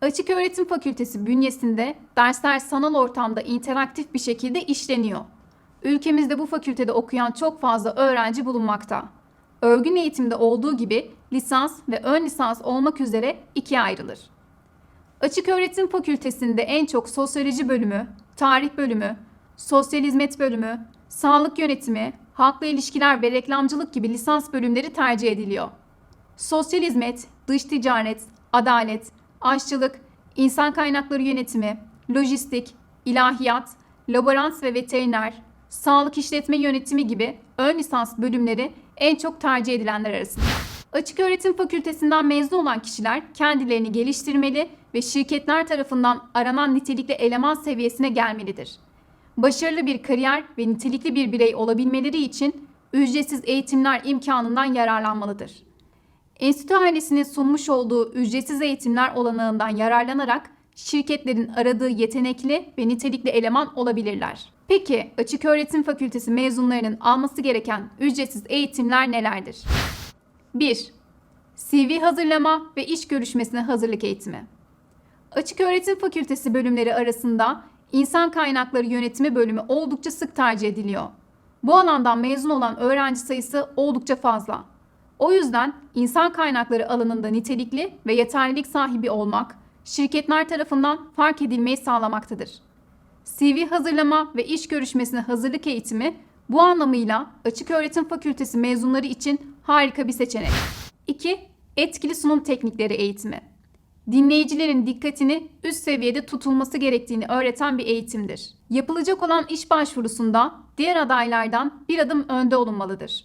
Açık Öğretim Fakültesi bünyesinde dersler sanal ortamda interaktif bir şekilde işleniyor. Ülkemizde bu fakültede okuyan çok fazla öğrenci bulunmakta. Örgün eğitimde olduğu gibi lisans ve ön lisans olmak üzere ikiye ayrılır. Açık Öğretim Fakültesinde en çok sosyoloji bölümü, tarih bölümü, sosyal hizmet bölümü, sağlık yönetimi, halkla ilişkiler ve reklamcılık gibi lisans bölümleri tercih ediliyor. Sosyal hizmet, dış ticaret, adalet, aşçılık, insan kaynakları yönetimi, lojistik, ilahiyat, laborant ve veteriner, sağlık işletme yönetimi gibi ön lisans bölümleri en çok tercih edilenler arasında. Açık Öğretim Fakültesinden mezun olan kişiler kendilerini geliştirmeli ve şirketler tarafından aranan nitelikli eleman seviyesine gelmelidir. Başarılı bir kariyer ve nitelikli bir birey olabilmeleri için ücretsiz eğitimler imkanından yararlanmalıdır. Enstitü ailesinin sunmuş olduğu ücretsiz eğitimler olanağından yararlanarak şirketlerin aradığı yetenekli ve nitelikli eleman olabilirler. Peki Açık Öğretim Fakültesi mezunlarının alması gereken ücretsiz eğitimler nelerdir? 1. CV hazırlama ve iş görüşmesine hazırlık eğitimi. Açık Öğretim Fakültesi bölümleri arasında İnsan Kaynakları Yönetimi bölümü oldukça sık tercih ediliyor. Bu alandan mezun olan öğrenci sayısı oldukça fazla. O yüzden insan kaynakları alanında nitelikli ve yeterlilik sahibi olmak, şirketler tarafından fark edilmeyi sağlamaktadır. CV hazırlama ve iş görüşmesine hazırlık eğitimi bu anlamıyla Açık Öğretim Fakültesi mezunları için harika bir seçenek. 2. Etkili sunum teknikleri eğitimi. Dinleyicilerin dikkatini üst seviyede tutulması gerektiğini öğreten bir eğitimdir. Yapılacak olan iş başvurusunda diğer adaylardan bir adım önde olunmalıdır.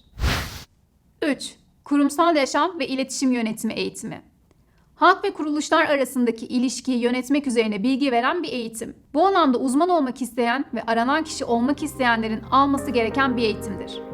3. Kurumsal yaşam ve iletişim yönetimi eğitimi. Halk ve kuruluşlar arasındaki ilişkiyi yönetmek üzerine bilgi veren bir eğitim. Bu alanda uzman olmak isteyen ve aranan kişi olmak isteyenlerin alması gereken bir eğitimdir.